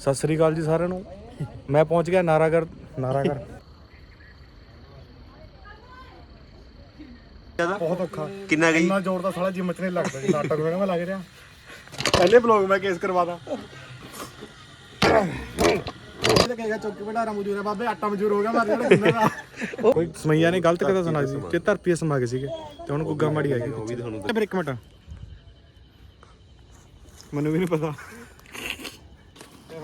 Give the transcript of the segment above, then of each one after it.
ਸਤਿ ਸ੍ਰੀ ਅਕਾਲ ਜੀ ਸਾਰਿਆਂ ਨੂੰ। ਮੈਂ ਪਹੁੰਚ ਗਿਆ ਨਾਰਾਗੜ ਨਾਰਾਗੜ ਬਹੁਤ ਔਖਾ। ਕਿੰਨਾ ਗਈ? ਇੰਨਾ ਜ਼ੋਰ ਦਾ ਸਾਲਾ ਜਿੰਮ ਚ ਨਹੀਂ ਲੱਗਦਾ ਜੀ ਨਾਟਕ ਨੂੰ ਮੈਂ ਲੱਗ ਰਿਹਾ। ਪਹਿਲੇ ਬਲੌਗ ਮੈਂ ਕੇਸ ਕਰਵਾਦਾ ਇਹ ਕਹੇਗਾ ਚੌਕੀ ਭੰਡਾਰਾ ਮਜੂਰ ਹੈ ਬਾਬੇ ਆਟਾ ਮਜੂਰ ਹੋ ਗਿਆ ਮਾਰ ਜਿਹੜਾ ਦਾ। ਕੋਈ ਸਮਈਆ ਨੇ ਗਲਤ ਕਦਾ ਸੁਣਾ ਸੀ ਕਿ ਧਰਤੀ ਸਮਾ ਗਏ ਸੀਗੇ ਤੇ ਹੁਣ ਗੁੱਗਾ ਮਾੜੀ ਆਈ ਉਹ ਵੀ ਤੁਹਾਨੂੰ ਫਿਰ ਇੱਕ ਮਿੰਟ। ਮੈਨੂੰ ਵੀ ਨਹੀਂ ਪਤਾ।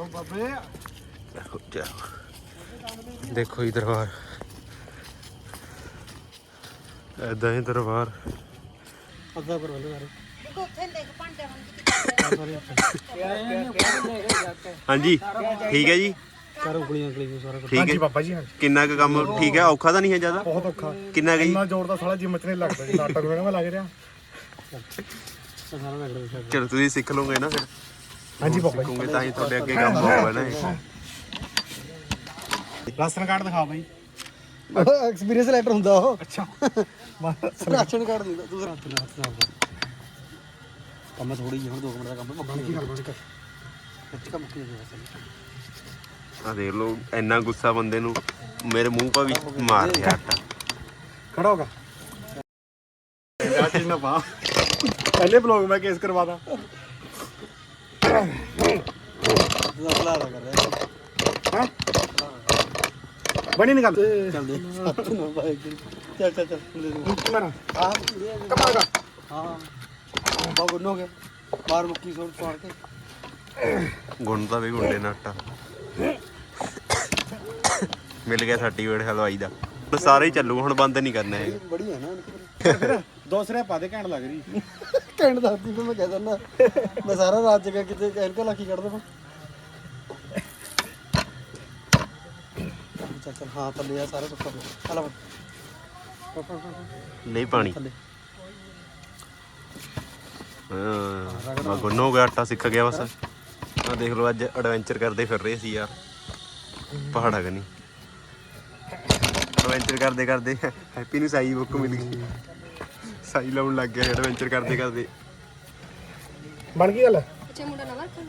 ਬਾਬੇ। ਦੇਖੋ ਹੀ ਦਰਬਾਰ। ਐਦਾਂ ਹੀ ਦਰਬਾਰ। ਅੱਧਾ ਪਰ ਬੰਦੇ ਸਾਰੇ। ਹਾਂਜੀ ਠੀਕ ਹੈ ਜੀ। ਚਾਰ ਉਂਗਲੀਆਂ ਉਂਗਲੀਆਂ ਸਾਰਾ ਕੁਝ ਠੀਕ ਹਾਂਜੀ ਹੈ ਬਾਬਾ ਜੀ ਹਾਂਜੀ। ਕਿੰਨਾ ਕੁ ਕੰਮ ਠੀਕ ਹੈ? ਔਖਾ ਤਾਂ ਨਹੀਂ ਹੈ ਜ਼ਿਆਦਾ? ਬਹੁਤ ਔਖਾ। ਕਿੰਨਾ ਗਈ ਇੰਨਾ ਜ਼ੋਰ ਦਾ ਸਾਲਾ ਜਿੰਮ ਚ ਨਹੀਂ ਲੱਗਦਾ ਜੀ। ਨਾਟਕ ਮੈਂ ਲੱਗ ਰਿਹਾ। ਚਲੋ ਤੁਸੀਂ ਸਿੱਖ ਲਓਗੇ ਨਾ ਫਿਰ। ਹਾਂਜੀ ਬਾਬਾ ਜੀ। ਸਿੱਖੋਗੇ ਤਾਂ ਹੀ ਤੁਹਾਡੇ ਅੱਗੇ ਕੰਮ ਹੋਊਗਾ ਨਾ ਇਹ। ਰਾਸ਼ਨ ਕਾਰਡ ਦਿਖਾ ਬਾਈ। ਐਕਸਪੀਰੀਅੰਸ ਲੈਟਰ ਹੁੰਦਾ ਉਹ। ਅੱਛਾ। ਰਾਸ਼ਨ ਕਾਰਡ ਦਿੰਦਾ ਦੂਸਰਾ ਹੱਥ ਨਾਲ ਹੱਥ ਨਾਲ ਕੰਮ ਥੋੜੀ ਜਿਹੀ ਹੁਣ 2 ਮਿੰਟ ਦਾ ਕੰਮ ਮੁੱਕ ਕੀ ਕਰ ਬਣ ਕੇ ਖਿੱਚ ਕੰਮ ਮੁੱਕ ਜਾਂਦਾ ਬਸ ਆਹ ਦੇਖ ਲਓ ਇੰਨਾ ਗੁੱਸਾ ਬੰਦੇ ਨੂੰ ਮੇਰੇ ਮੂੰਹ ਪਾ ਵੀ ਮਾਰ ਰਿਹਾ ਆਟਾ। ਖੜਾ ਹੋਗਾ ਚੀਜ਼ ਨਾ ਪਾ ਪਹਿਲੇ ਬਲੌਗ ਮੈਂ ਕੇਸ ਕਰਵਾਦਾ ਹਲਾ ਕਰ ਰਿਹਾ। ਹੈ? ਬਣੀ ਨਹੀਂ ਗੱਲ? ਚੱਲ ਦੇ ਹੱਥ ਨਾਲ ਬਾਈ ਚੱਲ ਚੱਲ ਚੱਲ ਲੈ ਦੇ ਮੇਰਾ ਆਹ ਕਮਾਗਾ ਹਾਂ ਗੁੰਨ ਹੋ। ਗਿਆ ਬਾਹਰ ਮੁੱਕੀ ਸੋੜ ਪਾੜ ਕੇ। ਗੁੰਨਦਾ ਵੀ ਗੁੰਡੇ ਨਾਲ ਆਟਾ। ਮਿਲ ਗਿਆ ਸਰਟੀਫਿਕੇਟ ਹਲਵਾਈ ਦਾ। ਸਾਰੇ ਹੀ ਚੱਲੂ ਹੁਣ ਬੰਦ ਨਹੀਂ ਕਰਨਾ ਇਹ ਬੜੀ ਹੈ ਨਾ ਦੂਸਰੇ ਪਾ ਦੇ ਘੈਂਟ ਲੱਗ ਰਹੀ। ਕਹਿਣ ਦੱਸਦੀ ਫਿਰ ਮੈਂ ਕਹਿ ਦਿੰਦਾ। ਮੈਂ ਸਾਰਾ ਰਾਤ ਜਗਾ ਕਿਤੇ ਐਨਕਾ ਲਾਖੀ ਕੱਢ ਦਵਾਂ। ਚੱਲ ਚੱਲ ਹਾਂ ਥੱਲੇ ਆ ਸਾਰਾ ਸੁੱਕਾ ਪਿਆ। ਹਲਾ ਨਹੀਂ ਪਾਣੀ। ਥੱਲੇ। ਹਾਂ ਮੈਂ ਗੁੰਨ ਹੋ ਗਿਆ ਆਟਾ ਸਿੱਖ ਗਿਆ ਬਸ। ਆ ਦੇਖ ਲਓ ਅੱਜ ਐਡਵੈਂਚਰ ਕਰਦੇ ਫਿਰ ਰਹੇ ਸੀ ਯਾਰ। ਪਹਾੜਾ ਕਨੀ ਐਡਵੈਂਚਰ ਕਰਦੇ ਕਰਦੇ ਹੈਪੀ ਨੂੰ ਸਾਈ ਬੁੱਕ ਮਿਲ ਗਈ। ਸਾਈ ਲਾਉਣ ਲੱਗ ਗਿਆ ਐਡਵੈਂਚਰ ਕਰਦੇ ਕਰਦੇ। ਬਣ ਗਈ ਗੱਲ? ਅੱਛਾ ਮੁੰਡਾ ਨਵਾਂ ਕਰ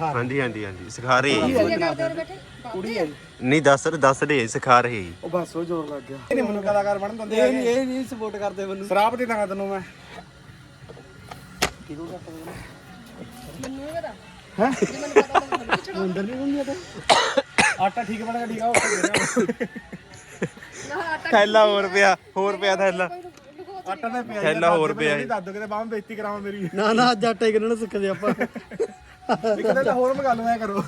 ਹਾਂਜੀ ਹਾਂਜੀ ਹਾਂਜੀ ਸਿਖਾ ਰਹੇ। ਹੋ ਕੁੜੀ ਹੈ ਨਹੀਂ ਦੱਸ ਦੱਸ ਦੇ ਸਿਖਾ ਰਹੇ। ਜੀ ਉਹ ਬਸ ਉਹ ਜ਼ੋਰ ਲੱਗ ਗਿਆ। ਇਹ ਨਹੀਂ ਮੈਨੂੰ ਕਲਾਕਾਰ ਬਣਨ ਦਿੰਦੇ ਇਹ ਨਹੀਂ ਇਹ ਨਹੀਂ ਸਪੋਰਟ ਕਰਦੇ ਮੈਨੂੰ। ਸ਼ਰਾਬ ਦੇ ਦਾਂਗਾ ਤੈਨੂੰ ਮੈਂ। ਹੈਂ? ਤਾਂ ਅੰਦਰ ਨਹੀਂ ਹੁੰਦੀ ਤਾਂ। ਆਟਾ ਠੀਕ ਬਣੇਗਾ ਠੀਕ ਆ ਉਹ ਦੇ ਰਿਹਾ ਨਾ ਆਟਾ ਥੈਲਾ ਹੋਰ ਪਿਆ ਹੋਰ ਪਿਆ ਥੈਲਾ। ਆਟਾ ਤੇ ਪਿਆ ਥੈਲਾ ਹੋਰ ਪਿਆ ਹੈ। ਦਾਦੂ ਕਿਤੇ ਬਾਹਾਂ ਬੇਇੱਜ਼ਤੀ ਕਰਾਵਾਂ ਮੇਰੀ। ਨਾ ਨਾ ਅੱਜ ਆਟਾ ਹੀ ਕਿਹਨਾਂ ਸਿੱਖਦੇ ਆਪਾਂ। ਇੱਕ ਦਿਨ ਤਾਂ ਹੋਰ ਮੰਗਾ ਲਓ ਐ ਕਰੋ।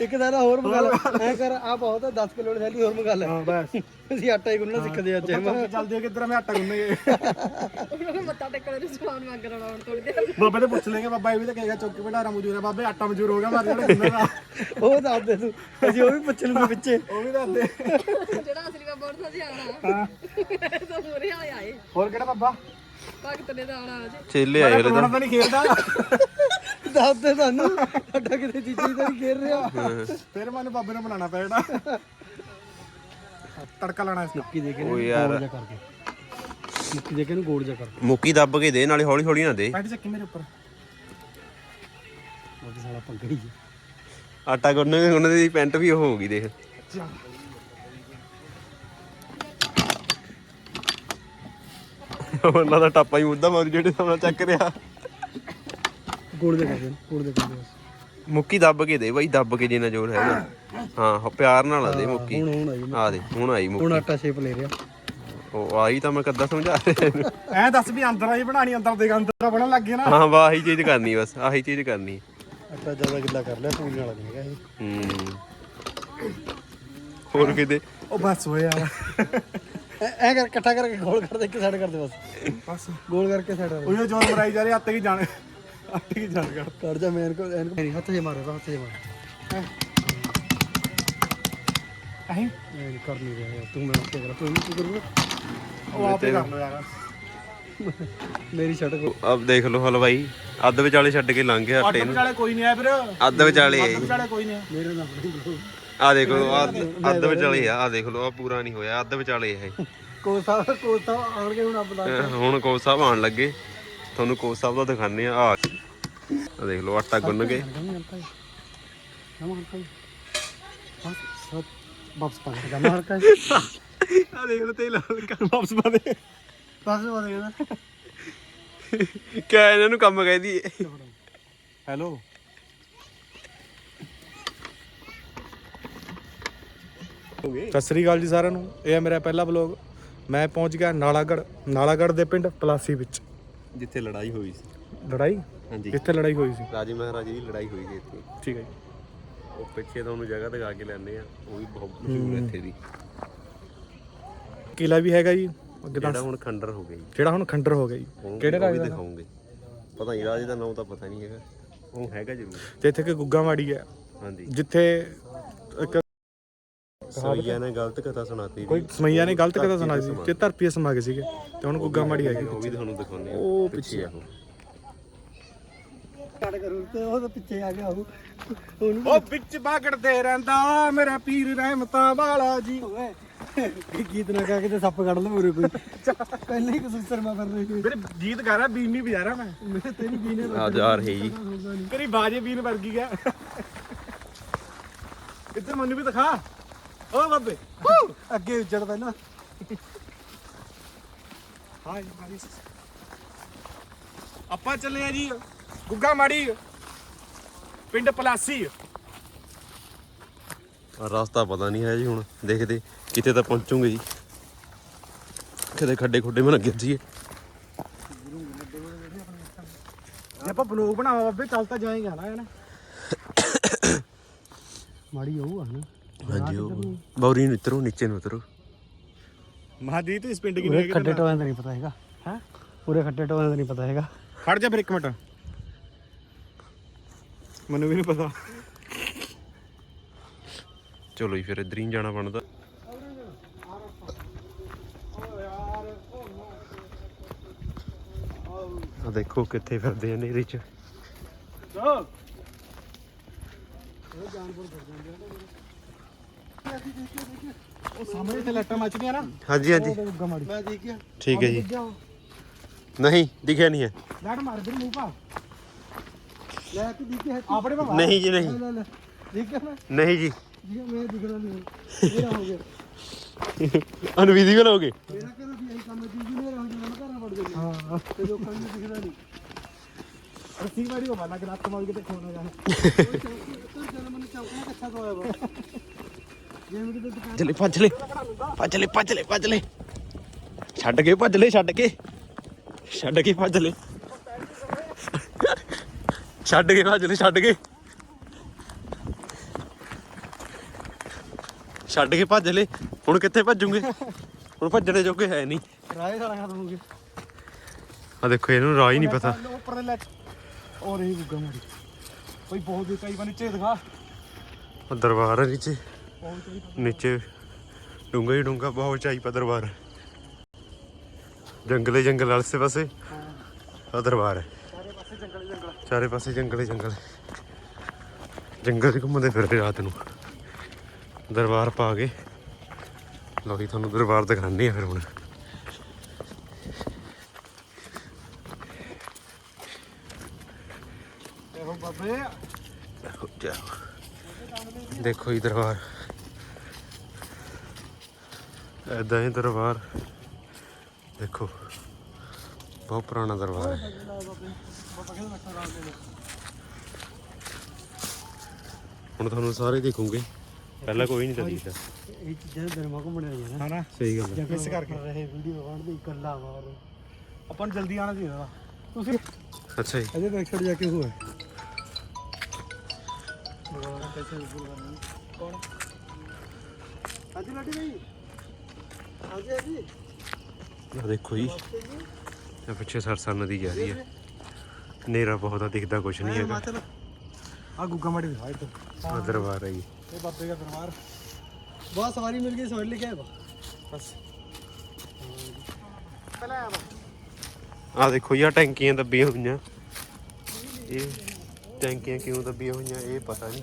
ਇੱਕ ਦਿਨ ਹੋਰ ਮੰਗਾ ਲੈ ਐ ਕਰ ਆ ਬਹੁਤ 10 ਕਿਲੋ ਦੀ ਥੈਲੀ ਹੋਰ ਮੰਗਾ ਲੈ। ਹਾਂ ਬਸ। ਅਸੀਂ ਆਟਾ ਹੀ ਗੁੰਨਣਾ ਸਿੱਖਦੇ ਅੱਜ। ਚੱਲਦੇ ਹੋ ਕਿੱਧਰ ਮੈਂ ਆਟਾ ਗੁੰਨੇਗੇ ਉਹਨਾਂ ਮੱਤਾ ਟੇਕਣ ਨੂੰ ਸਮਾਨ ਮੰਗ ਰਹਾ ਹੁਣ ਥੋੜੀ ਦੇਰ। ਬਾਬੇ ਤੇ ਪੁੱਛ ਲੈਂਗੇ ਬਾਬਾ ਇਹ ਵੀ ਤਾਂ ਕਹੇਗਾ ਚੌਕੀ ਭੰਡਾਰਾ ਮਜੂਰ ਹੈ ਬਾਬੇ ਆਟਾ ਮਜੂਰ ਹੋ ਗਿਆ ਮਾਰ ਜਿਹੜਾ ਗੁੰਨੇ ਦਾ। ਉਹ ਦੱਸ ਦੇ ਤੂੰ। ਅਸੀਂ ਉਹ ਵੀ ਪੁੱਛਣ ਦੇ ਪਿੱਛੇ। ਉਹ ਵੀ ਦੱਸ ਦੇ। ਜਿਹੜਾ ਅਸਲੀ ਬਾਬਾ ਉਹਦਾ ਸੀ ਆਣਾ ਤਾਂ ਮੂਰੇ ਆਏ। ਹੋਰ ਕਿਹੜਾ ਬਾਬਾ? ਭਗਤ ਨੇ ਤਾਂ ਆਣਾ ਅਜੇ ਚੇਲੇ ਆਏ ਹਲੇ ਹੁਣ ਤਾਂ ਨਹੀਂ ਖੇਲਦਾ। ਦੱਸ ਦੇ ਸਾਨੂੰ ਸਾਡਾ ਕਿਤੇ ਚੀਚੀ ਤਾਂ ਨਹੀਂ ਖੇਡ ਰਿਹਾ। ਫਿਰ ਮੈਨੂੰ ਬਾਬੇ ਨੂੰ ਬਣਾਉਣਾ ਜਿਹੜਾ ਤੜਕਾ ਲਾਣਾ ਇਸ ਨੂੰ। ਮੁੱਕੀ ਦੇ ਕੇ ਉਹ ਯਾਰ। ਕਰਕੇ। ਦੇ ਕੇ ਨੂੰ ਗੋਲ ਜਾ ਕਰ ਮੁੱਕੀ ਦੱਬ ਕੇ ਦੇ ਨਾਲੇ ਹੌਲੀ ਹੌਲੀ ਨਾ ਦੇ। ਪੈਂਟ ਚੱਕੀ ਮੇਰੇ ਉੱਪਰ। ਬਾਕੀ ਸਾਲਾ ਪੰਗਾ ਹੀ ਹੈ ਆਟਾ ਗੁੰਨ ਉਹਨਾਂ ਦੀ ਪੈਂਟ ਵੀ ਉਹ ਹੋ ਗਈ ਦੇਖ। ਉਹਨਾਂ ਦਾ ਟਾਪਾ ਹੀ ਮੁੱਦਾ ਮਾਰੂ ਜਿਹੜੇ ਸਾਹਮਣੇ ਚੱਕ ਰਿਹਾ। ਗੋਲ ਦੇ ਗੋਲ ਜਾ ਕਰ ਦੇ। ਬਸ ਮੁੱਕੀ ਦੱਬ ਕੇ ਦੇ ਬਾਈ ਦੱਬ ਕੇ ਜਿੰਨਾ ਜ਼ੋਰ ਹੈਗਾ। ਹਾਂ ਹੋ ਪਿਆਰ ਨਾਲ ਆ ਦੇ ਮੁੱਕੀ। ਹੁਣ ਹੁਣ ਆਈ ਆ ਦੇ ਹੁਣ ਆਈ ਹੁਣ ਮੁੱਕੀ ਆਟਾ ਸ਼ੇਪ ਲੈ ਰਿਹਾ। ਉਹ ਆਈ ਤਾਂ ਮੈਂ ਕੱਦਾ ਸਮਝਾ ਰਿਹਾ। ਇਹਨੂੰ। ਐ ਦੱਸ ਵੀ ਅੰਦਰ ਆਈ ਬਣਾਣੀ ਅੰਦਰ ਦੇ ਅੰਦਰ ਬਣਨ ਲੱਗ ਗਿਆ ਨਾ। ਹਾਂ ਵਾਹ ਆਹੀ ਚੀਜ਼ ਕਰਨੀ ਬਸ ਆਹੀ ਚੀਜ਼ ਕਰਨੀ। ਆਟਾ ਜ਼ਿਆਦਾ ਗਿੱਲਾ ਕਰ ਲਿਆ ਪੂਰੀ ਵਾਲਾ ਨਹੀਂ ਹੈਗਾ ਇਹ। ਹੂੰ। ਹੋਰ ਕਿਤੇ? ਉਹ ਬਸ ਹੋਇਆ। ਐ ਕਰ ਇਕੱਠਾ ਕਰਕੇ ਗੋਲ ਕਰ ਦੇ ਇੱਕ ਸਾਈਡ ਕਰ ਦੇ ਬਸ। ਬਸ। ਗੋਲ ਕਰਕੇ ਸਾਈਡ ਕਰ ਉਹ ਜੋ ਜੋਰ ਮਰਾਈ ਜਾ ਰਹੀ ਆਤੇ ਕੀ ਜਾਣੇ ਆਤੇ ਕੀ ਜਾਣ। ਕਰ ਕੱਢ ਜਾ ਮੈਂ ਕੋ ਐਨ ਮੇਰੀ ਹੱਥ ਜੇ ਮਾਰੇ ਹੱਥ ਜੇ ਮਾਰ। ਅਹੀਂ? ਐ ਕਰ ਨਹੀਂ ਰਿਹਾ ਯਾਰ, ਤੂੰ ਮੈਂ ਕੀ ਕਰ ਤੂੰ ਕੀ ਕਰੂਗਾ? ਉਹ ਆਪੇ ਕਰ ਲੋ ਯਾਰ। ਮੇਰੀ ਸ਼ਰਟ ਕੋ। ਅਬ ਦੇਖ ਲਓ ਹਲਵਾਈ ਅੱਧ ਵਿਚਾਲੇ ਛੱਡ ਕੇ ਲੰਘ ਗਿਆ ਆਟੇ ਨੂੰ ਵਿਚਾਲੇ ਕੋਈ ਨਹੀਂ ਆਇਆ ਫਿਰ। ਅੱਧ ਵਿਚਾਲੇ। ਆਟੇ ਵਿਚਾਲੇ ਕੋਈ ਨਹੀਂ ਮੇਰੇ ਨਾਲ ਬੜੀ ਆ ਦੇਖ ਲਓ ਆਹ ਅੱਧ ਵਿਚਾਲੇ ਆ ਆ ਦੇਖ ਲਓ ਆ ਪੂਰਾ ਨਹੀਂ ਹੋਇਆ ਅੱਧ ਵਿਚਾਲੇ ਇਹ। ਕੋਚ ਸਾਹਿਬ ਕੋਚ ਸਾਹਿਬ ਆਉਣਗੇ ਹੁਣ ਆਪ ਲਾ ਹੁਣ ਕੋਚ ਸਾਹਿਬ ਆਉਣ ਲੱਗੇ। ਤੁਹਾਨੂੰ ਕੋਚ ਸਾਹਿਬ ਦਾ ਦਿਖਾਣੇ ਆ ਆ ਦੇਖ ਲਓ ਆਟਾ ਗੁੰਨ ਕੇ ਜਮਾ ਹਲਕਾ ਬਸ ਸਭ ਵਾਪਸ ਪਾ ਦੇ ਜਮਾ ਹਲਕਾ ਆ ਦੇਖ ਲੋ ਤੇਲ ਹਲਕਾ ਵਾਪਸ ਪਾ ਦੇ। ਬਸ ਪਾ ਦੇ ਨਾ ਕਿਆ ਇਹਨਾਂ ਨੂੰ ਕੰਮ ਕਹਿਦੀ ਏ ਹੈਲੋ। ਸਤਿ ਸ੍ਰੀ ਅਕਾਲ ਜੀ ਸਾਰਿਆਂ ਨੂੰ। ਇਹ ਹੈ ਮੇਰਾ ਪਹਿਲਾ ਬਲੌਗ ਮੈਂ ਪਹੁੰਚ ਗਿਆ ਨਾਲਾਗੜ ਨਾਲਾਗੜ ਦੇ ਪਿੰਡ ਪਲਾਸੀ ਵਿੱਚ। ਜਿੱਥੇ ਲੜਾਈ ਹੋਈ ਸੀ। ਲੜਾਈ? ਹਾਂਜੀ। ਕਿੱਥੇ ਲੜਾਈ ਹੋਈ ਸੀ। ਰਾਜੇ ਮਹਾਰਾਜੇ ਦੀ ਲੜਾਈ ਹੋਈ ਸੀ ਇੱਥੇ। ਠੀਕ ਹੈ ਜੀ। ਉਹ ਪਿੱਛੇ ਤੁਹਾਨੂੰ ਜਗ੍ਹਾ ਦਿਖਾ ਕੇ ਲੈਣੇ ਆ। ਉਹ ਵੀ ਬਹੁਤ ਮਸ਼ਹੂਰ ਹੈ। ਇੱਥੇ ਦੀ। ਕਿਲਾ ਵੀ ਹੈਗਾ ਜੀ। ਅੱਗੇ ਤਾਂ ਜਿਹੜਾ ਹੁਣ ਖੰਡਰ ਹੋ ਗਿਆ ਜੀ। ਜਿਹੜਾ ਹੁਣ ਖੰਡਰ ਹੋ ਗਿਆ ਜੀ। ਉਹਨੂੰ ਕਿਹੜੇ ਉਹ ਰਾਜੇ ਦਾ? ਦਿਖਾਉਂਗੇ। ਪਤਾ ਨਹੀਂ ਰਾਜੇ ਦਾ ਨਾਮ ਤਾਂ ਪਤਾ ਨਹੀਂ ਹੈਗਾ। ਉਹ ਹੈਗਾ ਜ਼ਰੂਰ। ਤੇ ਇੱਥੇ ਕਿ ਗੁੱਗਾਵਾੜੀ ਹੈ। ਹਾਂਜੀ। ਜਿੱਥੇ ਇੱਕ ਸਵਈਆ ਨੇ ਗਲਤ ਕਥਾ ਸੁਣਾਤੀ ਕੋਈ ਸਮਈਆ ਨੇ ਗਲਤ ਕਥਾ ਸੁਣਾਈ ਸੀ ਕਿ ਧਰਤੀ ਸਮਾ ਗਏ ਸੀਗੇ ਤੇ ਹੁਣ ਗੁੱਗਾਵਾੜੀ ਹੈਗੀ ਉਹ ਵੀ ਤੁਹਾਨੂੰ ਦਿਖਾਉਂਦੇ ਆ। ਉਹ ਪਿੱਛੇ ਆ ਉਹ। ਕੱਟ ਕਰੂ ਤੇ ਉਹ ਤਾਂ ਪਿੱਛੇ ਆ ਗਿਆ ਉਹ। ਉਹਨੂੰ ਉਹ ਵਿੱਚ ਬਾਗੜਦੇ ਰਹਿੰਦਾ ਮੇਰਾ ਪੀਰ ਰਹਿਮਤਾਂ ਵਾਲਾ ਜੀ। ਓਏ ਗੀਤ ਨਾ ਗਾ ਕੇ ਤੇ ਸੱਪ ਕੱਢ ਲਓ ਮੇਰੇ ਕੋਈ। ਪਹਿਲੇ ਹੀ ਕਸੂਸਰ ਮੈਂ ਕਰ ਰਹੀ ਸੀ। ਮੇਰੇ ਗੀਤ ਗਾ ਰਿਹਾ ਬੀਨ ਨਹੀਂ ਵਜਾ ਰਿਹਾ ਮੈਂ। ਮੈਂ ਤੇਰੀ ਬੀਨੇ ਆ ਜਾ ਰਹੀ। ਜੀ ਤੇਰੀ ਬਾਜੇ ਬੀਨ ਵਰਗੀ ਹੈ ਇੱਧਰ ਮੈਨੂੰ ਵੀ ਦਿਖਾ। ਓ ਬਾਬੇ। ਅੱਗੇ ਉੱਜੜ ਪਹਿਲਾਂ ਹਾਂ ਜੀ ਬਾਰੀ ਆਪਾਂ ਚੱਲੇ ਆ ਜੀ ਗੁੱਗਾ ਮਾੜੀ। ਪਿੰਡ ਪਲਾਸੀ। ਰਸਤਾ ਪਤਾ ਨਹੀਂ ਹੈ ਜੀ ਹੁਣ ਦੇਖਦੇ। ਕਿਤੇ ਤਾਂ ਪਹੁੰਚੂਗੇ ਜੀ। ਕਿਤੇ ਖੱਡੇ ਖੁੱਡੇ ਮਨ ਗਿਰ ਜੀਏ ਜੇ ਆਪਾਂ ਬਲੌਗ ਬਣਾਵਾ ਬਾਬੇ ਚੱਲ ਤਾਂ ਜਾਏਗਾ ਨਾ ਇਹਨੇ ਮਾੜੀ ਹੋਊ ਹਨਾ ਹਾਂਜੀ ਉਹ ਬੌਰੀ ਨੂੰ ਉਤਰੋ ਨੀਚੇ ਨੂੰ ਉਤਰੋ ਮਹਾਦੀਪ ਇਸ ਪਿੰਡ ਕੀ ਹੈਗੇ ਖੱਡੇ ਟੋਆਂ ਦਾ ਨਹੀਂ ਪਤਾ ਹੈਗਾ। ਹੈ? ਪੂਰੇ ਖੱਡੇ ਟੋਆਂ ਦਾ ਨਹੀਂ ਪਤਾ ਹੈਗਾ। ਖੜ ਜਾ ਫਿਰ ਇੱਕ ਮਿੰਟ। ਮੈਨੂੰ ਵੀ ਨਹੀਂ ਪਤਾ। ਚਲੋ ਜੀ ਫਿਰ ਇੱਧਰ ਹੀ ਜਾਣਾ ਬਣਦਾ। ਆ ਦੇਖੋ ਕਿੱਥੇ ਫਿਰਦੇ ਆ ਨੇਰੇ ਚ। ਉਹ ਸਾਹਮਣੇ ਤੇ ਲਾਈਟਾਂ ਮੱਚਦੀਆਂ ਨਾ ਹਾਂਜੀ ਹਾਂਜੀ ਗੁੱਗਾ ਮਾੜੀ ਮੈਂ ਦੇਖਿਆ ਠੀਕ ਹੈ ਜੀ ਨਹੀਂ ਦਿਖਿਆ ਨਹੀਂ ਹੈ ਲਾਈਟ ਮਾਰ ਦੇ ਮੂੰਹ ਪਾ ਲੈ ਤੂੰ ਦੇਖਿਆ ਆਪਣੇ ਪਾ ਨਹੀਂ ਜੀ ਨਹੀਂ ਲੈ ਲੈ ਦੇਖਿਆ ਮੈਂ ਨਹੀਂ ਜੀ ਜੀ ਮੈਂ ਦਿਖਦਾ ਨਹੀਂ ਮੇਰਾ ਹੋ ਗਿਆ ਅਨਵਿਜ਼ੀਬਲ ਹੋ ਗਏ ਮੇਰਾ ਕਰੋ ਵੀ ਇਹੀ ਕੰਮ ਜੀ ਜੀ ਮੇਰਾ ਹੋ ਗਿਆ ਮੈਂ ਘਰਾਂ ਵੜ ਜਾਂਦਾ ਹਾਂ ਤੇ ਲੋਕਾਂ ਨੂੰ ਦਿਖਦਾ ਨਹੀਂ ਰੱਸੀ ਮਾਰੀ ਉਹ ਮਾਨਾ ਕਿ ਲੱਤ ਮਾਰ ਕੇ ਤੇ ਖੋਣਾ ਜਾ ਤੂੰ ਜਨ ਮੈਨੂੰ ਚੌਕਣਾ ਕੱਛਾ ਤੋਂ ਆਇਆ ਵਾ ਜਿਵੇਂ ਕਿ ਦੁਕਾਨ ਭੱਜ ਲੈ ਭੱਜ ਲੈ ਭੱਜ ਲੈ ਭੱਜ ਲੈ ਭੱਜ ਲੈ। ਛੱਡ ਕੇ ਭੱਜ ਲੈ ਛੱਡ ਕੇ। ਛੱਡ ਕੇ ਭੱਜ ਲੈ। ਛੱਡ ਕੇ ਭੱਜ ਲੈ ਛੱਡ ਕੇ। ਛੱਡ ਕੇ ਭੱਜ ਲੈ। ਹੁਣ ਕਿੱਥੇ ਭੱਜੂਗੇ? ਹੁਣ ਭੱਜਣੇ ਜੋਗੇ ਹੈ ਨਹੀਂ। ਰਾਏ ਸਾਰਾ ਖਤਮ ਹੋ ਗਿਆ। ਆ ਦੇਖੋ ਇਹਨੂੰ ਰਾਹ ਹੀ ਨਹੀਂ ਪਤਾ। ਉੱਪਰ ਦੇ ਲੈਟ ਔਰ ਇਹ ਗੁੱਗਾ ਮਾੜੀ ਕੋਈ ਬਹੁਤ ਦੇ ਕਈ ਵਾਰ ਨੀਚੇ ਦਿਖਾ। ਉਹ ਦਰਬਾਰ ਹੈ ਨੀਚੇ। ਨੀਚੇ ਡੂੰਗਾ ਹੀ ਡੂੰਗਾ ਬਹੁਤ ਚਾਈ ਪਾ ਦਰਬਾਰ। ਜੰਗਲੇ ਜੰਗਲ ਆਸੇ ਪਾਸੇ ਆ ਦਰਬਾਰ ਹੈ। ਚਾਰੇ ਪਾਸੇ ਜੰਗਲੇ ਜੰਗਲ। ਜੰਗਲ ਘੁੰਮਦੇ ਫਿਰਦੇ ਰਾਤ ਨੂੰ। ਦਰਬਾਰ ਪਾ ਕੇ। ਲਓ ਤੁਹਾਨੂੰ ਦਰਬਾਰ ਦਿਖਾਣੇ ਆ ਫਿਰ ਹੁਣ। ਇਹੋ ਬਾਬੇ ਦੇਖੋ ਜੀ ਦਰਬਾਰ। ਐਦਾਂ ਹੀ ਦਰਬਾਰ। ਦੇਖੋ ਬਹੁਤ ਪੁਰਾਣਾ ਦਰਬਾਰ ਹੈ। ਹੁਣ ਤੁਹਾਨੂੰ ਸਾਰੇ ਦੇਖੂਗੇ। ਪਹਿਲਾਂ ਕੋਈ ਨਹੀਂ ਤਾਂ ਦਿਖਦਾ ਇਹ ਚੀਜ਼ਾਂ ਦੇ ਦਿਨ ਮਾ ਘੁੰਮਣੇ ਆਈਆਂ ਨਾ। ਹਾਂ ਨਾ। ਸਹੀ ਗੱਲ ਹੈ। ਇਸ ਕਰਕੇ। ਰਹੇ ਵੀਡੀਓ ਬਣਦੀ ਇਕੱਲਾ ਮਾਰ। ਆਪਾਂ ਨੂੰ ਜਲਦੀ ਆਣਾ ਚਾਹੀਦਾ ਤੁਸੀਂ ਅੱਛਾ ਜੀ। ਅਜੇ ਬੈਕ ਸਾਈਡ ਜਾ ਕੇ ਹੋਇਆ ਹਾਂਜੀ ਲਾਡੀ ਭਾਈ। ਹਾਂਜੀ ਹਾਂਜੀ ਆ ਦੇਖੋ ਜੀ। ਇਹ ਪਿੱਛੇ ਸਰਸਾ ਨਦੀ ਜਾ ਰਹੀ ਹੈ। ਨੇਰਾ ਬਹੁਤ ਆ ਦਿਖਦਾ ਕੁਛ ਨਹੀਂ ਹੈਗਾ। ਆ ਗੁੱਗਾ ਮਾੜੀ ਦਿਖਾ ਇੱਧਰ। ਆ ਦਰਬਾਰ ਹੈ ਜੀ। ਇਹ ਬਾਬੇ ਦਾ ਦਰਬਾਰ। ਬਹੁਤ ਸਵਾਰੀ ਮਿਲ ਗਈ ਸਵਾਰੀ ਲੈ ਕੇ ਆਇਆ ਬਸ। ਪਹਿਲਾਂ ਆ ਆ ਦੇਖੋ ਆ ਟੈਂਕੀਆਂ ਦੱਬੀਆਂ ਹੋਈਆਂ। ਇਹ ਟੈਂਕੀਆਂ ਕਿਉਂ ਦੱਬੀਆਂ ਹੋਈਆਂ ਇਹ ਪਤਾ ਨਹੀਂ।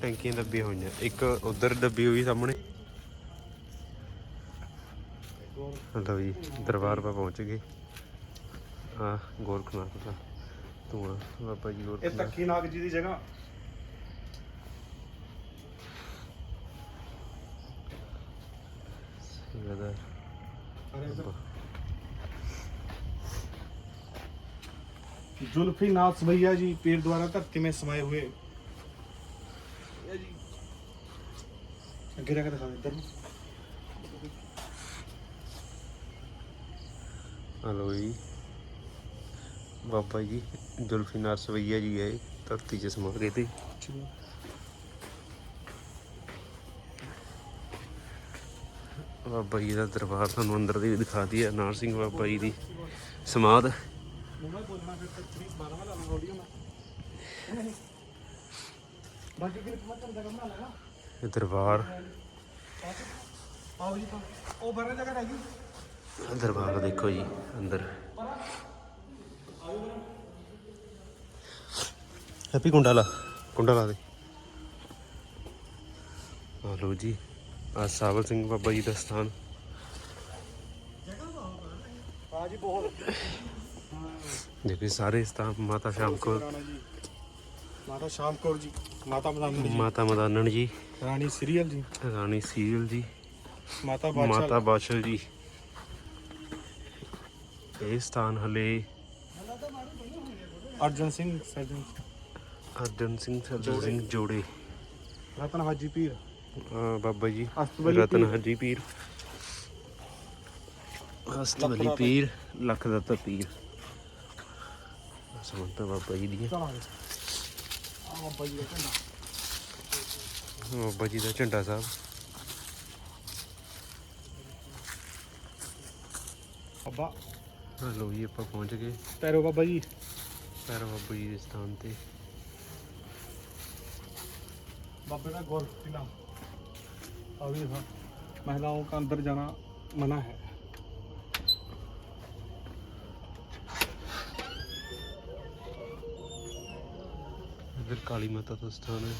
ਟੈਂਕੀਆਂ ਦੱਬੀਆਂ ਹੋਈਆਂ ਇੱਕ ਉਧਰ ਦੱਬੀ ਹੋਈ ਸਾਹਮਣੇ ਲਓ ਜੀ ਦਰਬਾਰ ਪਾ ਪਹੁੰਚ ਗਏ ਆ ਗੋਰਖਨਾਥ ਦਾ ਧੂਆ ਬਾਬਾ ਜੀ ਹੋਰ ਇਹ ਤੱਕੀ ਨਾਗ ਜੀ ਦੀ ਜਗ੍ਹਾ ਇਹਦਾ जुल्फी नाथ भैया जी पीर द्वारा धरती में समाये हुए ਅੱਗੇ ਹਲੋ ਜੀ। ਬਾਬਾ ਜੀ ਜੁਲਫੀਨਾਰ ਸਵਈਆ ਜੀ ਆਏ ਧਰਤੀ 'ਚ ਸਮਾ ਗਏ ਤੇ। ਬਾਬਾ ਜੀ ਦਾ ਦਰਬਾਰ ਤੁਹਾਨੂੰ ਅੰਦਰ ਦੀ ਦਿਖਾ ਦਿਆ ਨਾਰ ਸਿੰਘ ਬਾਬਾ ਜੀ ਦੀ ਸਮਾਧ। ਬਾਕੀ ਕਿਰਪਾ ਕਰਦਾ ਕੰਮ ਨਾ ਲਗਾ ਇਹ ਦਰਬਾਰ। ਦਰਬਾਰ ਦੇਖੋ ਜੀ ਅੰਦਰ। ਹੈਪੀ ਕੁੰਡਾ ਲਾ ਕੁੰਡਾ ਲਾ ਲੋ ਜੀ ਆ ਸਾਵਲ ਸਿੰਘ ਬਾਬਾ ਜੀ ਦਾ ਸਥਾਨ। ਜਗ੍ਹਾ ਦੇਖੋ ਸਾਰੇ ਸਥਾਨ ਮਾਤਾ ਸ਼ਾਮ ਕੋਲ ਮਾਤਾ ਸ਼ਾਮ ਜੀ ਮਾਤਾ ਮਦਾਨਣ ਜੀ। ਮਾਤਾ ਮਦਾਨਣ ਜੀ। ਰਾਣੀ ਸੀਰੀਅਲ ਜੀ। ਰਾਣੀ ਸੀਰੀਅਲ ਜੀ। ਮਾਤਾ ਬਾਦਸ਼ਾਹ। ਮਾਤਾ ਬਾਦਸ਼ਾਹ ਜੀ। ਇਹ ਸਥਾਨ ਹਲੇ ਅਰਜਨ ਸਿੰਘ ਸਰਜਨ। ਅਰਜਨ ਸਿੰਘ ਸਰਜਨ ਜੋੜੇ। ਰਤਨ ਹਾਜੀ ਪੀਰ। ਬਾਬਾ ਜੀ ਰਤਨ ਹਾਜੀ ਪੀਰ। ਹਸਤ ਪੀਰ ਲੱਖ ਦਾ ਪੀਰ। ਸਮੰਤ ਬਾਬਾ ਜੀ ਦੀ चला गया आ बाबा जी का झंडा ਬਾਬਾ ਜੀ ਦਾ ਝੰਡਾ ਸਾਹਿਬ बाबा ਆ ਲੋ ਜੀ ਆਪਾਂ ਪਹੁੰਚ ਗਏ पैरो बाबा जी ਪੈਰ ਬਾਬਾ ਜੀ ਦੇ ਸਥਾਨ ਤੇ बाबे का गोल्फ किला अभी हाँ महिलाओं का अंदर जाना मना है ਇਧਰ ਕਾਲੀ ਮਾਤਾ ਦਾ ਸਥਾਨ ਹੈ।